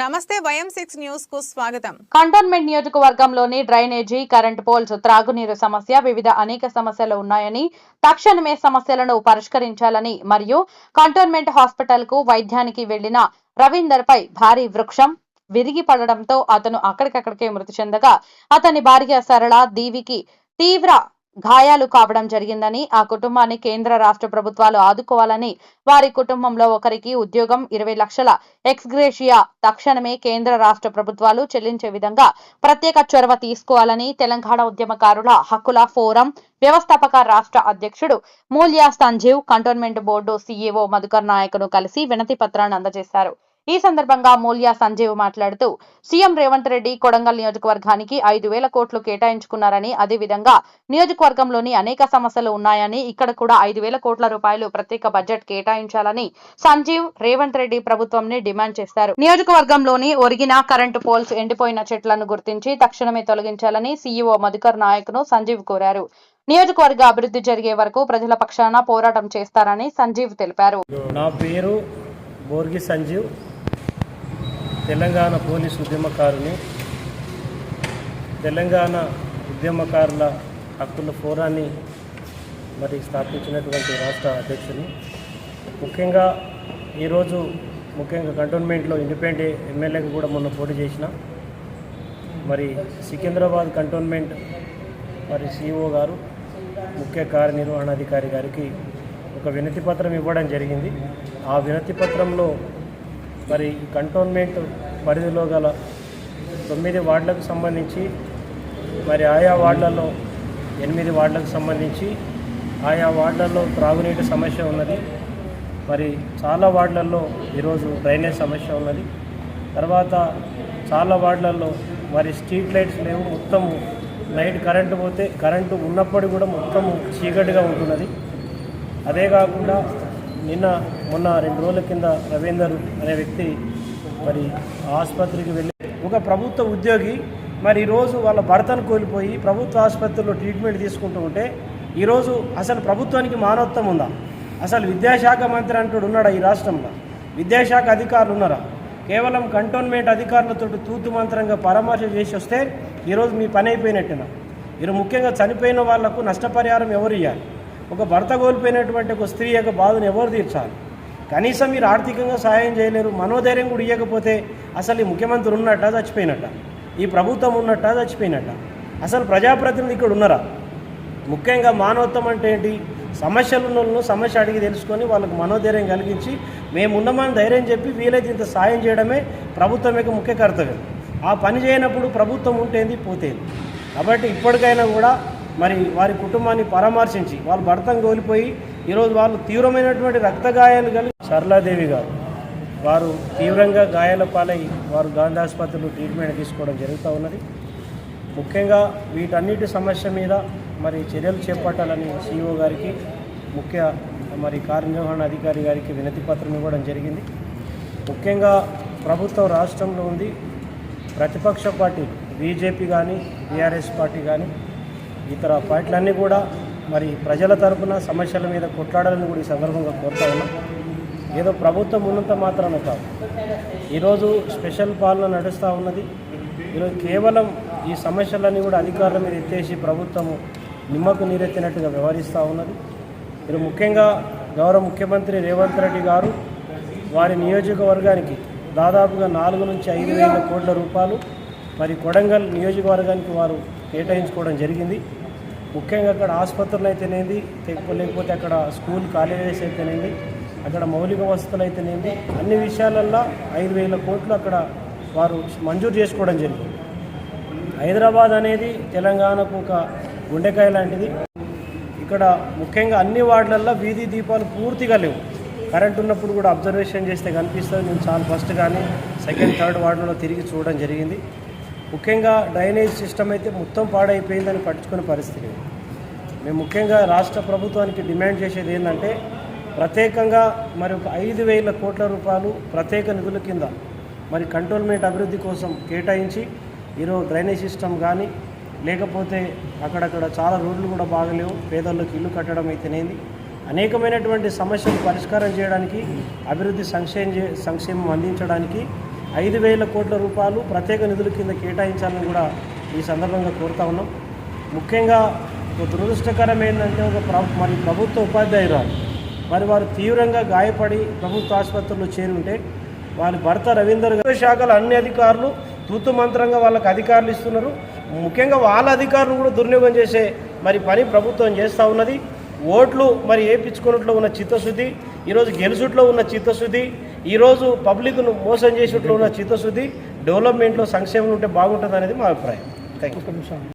నమస్తే వయం సిక్స్ న్యూస్కు స్వాగతం. కంటోన్మెంట్ నియోజకవర్గంలోని డ్రైనేజీ కరెంట్ పోల్స్ త్రాగునీరు సమస్య వివిధ అనేక సమస్యలు ఉన్నాయని తక్షణమే సమస్యలను పరిష్కరించాలని మరియు కంటోన్మెంట్ హాస్పిటల్కు వైద్యానికి వెళ్ళిన రవీందర్ పై భారీ వృక్షం విరిగి పడడంతో అతను అక్కడికక్కడికే మృతి చెందగా అతని భార్య సరళ దీవికి తీవ్ర గాయాలు కావడం జరిగిందని ఆ కుటుంబాన్ని కేంద్ర రాష్ట్ర ప్రభుత్వాలు ఆదుకోవాలని వారి కుటుంబంలో ఒకరికి ఉద్యోగం ఇరవై లక్షల ఎక్స్గ్రేషియా తక్షణమే కేంద్ర రాష్ట్ర ప్రభుత్వాలు చెల్లించే విధంగా ప్రత్యేక చొరవ తీసుకోవాలని తెలంగాణ ఉద్యమకారుల హక్కుల ఫోరం వ్యవస్థాపక రాష్ట్ర అధ్యక్షుడు Mulya Sanjeev cantonment board CEO Madhukar నాయకును కలిసి వినతి పత్రాన్ని అందజేశారు. ఈ సందర్భంగా మూల్యా సంజీవ్ మాట్లాడుతూ సీఎం రేవంత్ రెడ్డి కొడంగల్ నియోజకవర్గానికి ఐదు వేల కోట్లు కేటాయించుకున్నారని అదేవిధంగా నియోజకవర్గంలోని అనేక సమస్యలు ఉన్నాయని ఇక్కడ కూడా ఐదు వేల కోట్ల రూపాయలు ప్రత్యేక బడ్జెట్ కేటాయించాలని సంజీవ్ రేవంత్ రెడ్డి ప్రభుత్వంని డిమాండ్ చేశారు. నియోజకవర్గంలోని ఒరిగిన కరెంటు పోల్స్ ఎండిపోయిన చెట్లను గుర్తించి తక్షణమే తొలగించాలని సీఈఓ మధుకర్ నాయక్ను సంజీవ్ కోరారు. నియోజకవర్గ అభివృద్ధి జరిగే వరకు ప్రజల పక్షాన పోరాటం చేస్తారని సంజీవ్ తెలిపారు. నా పేరు బోర్గి సంజీవ్. తెలంగాణ పోలీస్ ఉద్యమకారుని తెలంగాణ ఉద్యమకారుల హక్కుల ఫోరాన్ని మరి స్థాపించినటువంటి రాష్ట్ర అధ్యక్షుని. ముఖ్యంగా ఈరోజు ముఖ్యంగా కంటోన్మెంట్లో ఇండిపెండెంట్ ఎమ్మెల్యేకి కూడా మొన్న పోటీ చేసిన మరి సికింద్రాబాద్ కంటోన్మెంట్ మరి సిఇఓ గారు ముఖ్య కార్యనిర్వహణాధికారి గారికి ఒక వినతి పత్రం ఇవ్వడం జరిగింది. ఆ వినతి పత్రంలో మరి కంటోన్మెంట్ పరిధిలో గల తొమ్మిది వార్డులకు సంబంధించి మరి ఆయా వార్డులలో ఎనిమిది వార్డులకు సంబంధించి ఆయా వార్డులలో త్రాగునీటి సమస్య ఉన్నది. మరి చాలా వార్డులలో ఈరోజు డ్రైనేజ్ సమస్య ఉన్నది. తర్వాత చాలా వార్డులలో మరి స్ట్రీట్ లైట్స్ లేవు. మొత్తము నైట్ కరెంటు పోతే కరెంటు ఉన్నప్పటికీ కూడా మొత్తము చీకటిగా ఉంటున్నది. అదే కాకుండా నిన్న మొన్న రెండు రోజుల కింద రవీందర్ అనే వ్యక్తి మరి ఆసుపత్రికి వెళ్ళి ఒక ప్రభుత్వ ఉద్యోగి మరి ఈరోజు వాళ్ళ భర్తను కోల్పోయి ప్రభుత్వ ఆసుపత్రిలో ట్రీట్మెంట్ తీసుకుంటూ ఉంటే ఈరోజు అసలు ప్రభుత్వానికి మానవత్వం ఉందా? అసలు విద్యాశాఖ మంత్రి అంటూ ఉన్నాడా ఈ రాష్ట్రంలో? విద్యాశాఖ అధికారులు ఉన్నారా? కేవలం కంటోన్మెంట్ అధికారులతో తూతు మంత్రంగా పరామర్శ చేసి వస్తే ఈరోజు మీ పని అయిపోయినట్టున? మీరు ముఖ్యంగా చనిపోయిన వాళ్ళకు నష్టపరిహారం ఎవరు ఇవ్వాలి ఒక భర్త కోల్పోయినటువంటి ఒక స్త్రీ యొక్క బాధను ఎవరు తీర్చాలి? కనీసం మీరు ఆర్థికంగా సహాయం చేయలేరు మనోధైర్యం కూడా ఇవ్వకపోతే అసలు ఈ ముఖ్యమంత్రి ఉన్నట్ట చచ్చిపోయినట్ట? ఈ ప్రభుత్వం ఉన్నట్ట చచ్చిపోయినట్ట? అసలు ప్రజాప్రతినిధి ఇక్కడ ఉన్నారా? ముఖ్యంగా మానవత్వం అంటే ఏంటి? సమస్యలు ఉన్న సమస్య అడిగి తెలుసుకొని వాళ్ళకు మనోధైర్యం కలిగించి మేము ధైర్యం చెప్పి వీలైతే ఇంత సాయం చేయడమే ప్రభుత్వం యొక్క ముఖ్య కర్తవ్యం. ఆ పని చేయనప్పుడు ప్రభుత్వం ఉంటేంది పోతేంది. కాబట్టి ఇప్పటికైనా కూడా మరి వారి కుటుంబాన్ని పరామర్శించి వాళ్ళు భర్తం కోల్పోయి ఈరోజు వాళ్ళు తీవ్రమైనటువంటి రక్త గాయాలు కలిగి సరళాదేవి గారు. వారు తీవ్రంగా గాయాల పాలై వారు గాంధీ ఆసుపత్రిలో ట్రీట్మెంట్ తీసుకోవడం జరుగుతూ ఉన్నది. ముఖ్యంగా వీటన్నిటి సమస్య మీద మరి చర్యలు చేపట్టాలని సీఈఓ గారికి ముఖ్య మరి కార్యనిర్వహణ అధికారి గారికి వినతి పత్రం ఇవ్వడం జరిగింది. ముఖ్యంగా ప్రభుత్వం రాష్ట్రంలో ఉంది. ప్రతిపక్ష పార్టీ బీజేపీ కానీ బీఆర్ఎస్ పార్టీ కానీ ఇతర పార్టీలన్నీ కూడా మరి ప్రజల తరఫున సమస్యల మీద కొట్లాడాలని కూడా ఈ సందర్భంగా కోరుతా ఉన్నాం. ఏదో ప్రభుత్వం ఉన్నంత మాత్రాన కాదు. ఈరోజు స్పెషల్ పాలన నడుస్తూ ఉన్నది. ఈరోజు కేవలం ఈ సమస్యలన్నీ కూడా అధికారుల మీద ఎత్తేసి ప్రభుత్వము నిమ్మకు నీరెత్తినట్టుగా వ్యవహరిస్తూ ఉన్నది. మీరు ముఖ్యంగా గౌరవ ముఖ్యమంత్రి రేవంత్ రెడ్డి గారు వారి నియోజకవర్గానికి దాదాపుగా నాలుగు నుంచి ఐదు వేల కోట్ల రూపాయలు మరి కొడంగల్ నియోజకవర్గానికి వారు కేటాయించుకోవడం జరిగింది. ముఖ్యంగా అక్కడ ఆసుపత్రులు అయితేనేది లేకపోతే అక్కడ స్కూల్ కాలేజెస్ అయితేనేది అక్కడ మౌలిక వసతులు అయితేనేది అన్ని విషయాలల్లో ఐదు వేల కోట్లు అక్కడ వారు మంజూరు చేసుకోవడం జరిగింది. హైదరాబాద్ అనేది తెలంగాణకు ఒక గుండెకాయ లాంటిది. ఇక్కడ ముఖ్యంగా అన్ని వార్డులల్లో వీధి దీపాలు పూర్తిగా లేవు. కరెంట్ ఉన్నప్పుడు కూడా అబ్జర్వేషన్ చేస్తే కనిపిస్తుంది. నేను చాలా ఫస్ట్ కానీ సెకండ్ థర్డ్ వార్డులో తిరిగి చూడడం జరిగింది. ముఖ్యంగా డ్రైనేజ్ సిస్టమ్ అయితే మొత్తం పాడైపోయిందని పట్టించుకునే పరిస్థితి మేము ముఖ్యంగా రాష్ట్ర ప్రభుత్వానికి డిమాండ్ చేసేది ఏంటంటే ప్రత్యేకంగా మరి ఒక ఐదు వేల కోట్ల రూపాయలు ప్రత్యేక నిధుల కింద మరి కంట్రోల్మెంట్ అభివృద్ధి కోసం కేటాయించి ఈరోజు డ్రైనేజ్ సిస్టమ్ కానీ లేకపోతే అక్కడక్కడ చాలా రోడ్లు కూడా బాగలేవు పేదలకు ఇల్లు కట్టడం అయితేనేది. అనేకమైనటువంటి సమస్యలు పరిష్కారం చేయడానికి అభివృద్ధి సంక్షేమ చే- సంక్షేమం అందించడానికి ఐదు వేల కోట్ల రూపాయలు ప్రత్యేక నిధుల కింద కేటాయించాలని కూడా ఈ సందర్భంగా కోరుతా ఉన్నాం. ముఖ్యంగా ఒక దురదృష్టకరం ఏంటంటే ఒక మరి ప్రభుత్వ ఉపాధ్యాయురాలు. మరి వారు తీవ్రంగా గాయపడి ప్రభుత్వ ఆసుపత్రిలో చేరి ఉంటే వారి భర్త రవీందర్ గారు శాఖల అన్ని అధికారులు తూతు మంత్రంగా వాళ్ళకి అధికారులు ఇస్తున్నారు. ముఖ్యంగా వాళ్ళ అధికారులు కూడా దుర్వినియోగం చేసే మరి పని ప్రభుత్వం చేస్తూ ఉన్నది. ఓట్లు మరి వేయించుకున్నట్లో ఉన్న చిత్తశుద్ధి ఈరోజు గెలుసుట్లో ఉన్న చిత్తశుద్ధి ఈరోజు పబ్లిక్ను మోసం చేసినట్లు ఉన్న చిత్తశుద్ధి డెవలప్మెంట్లో సంక్షేమం ఉంటే బాగుంటుంది అనేది మా అభిప్రాయం. Thank you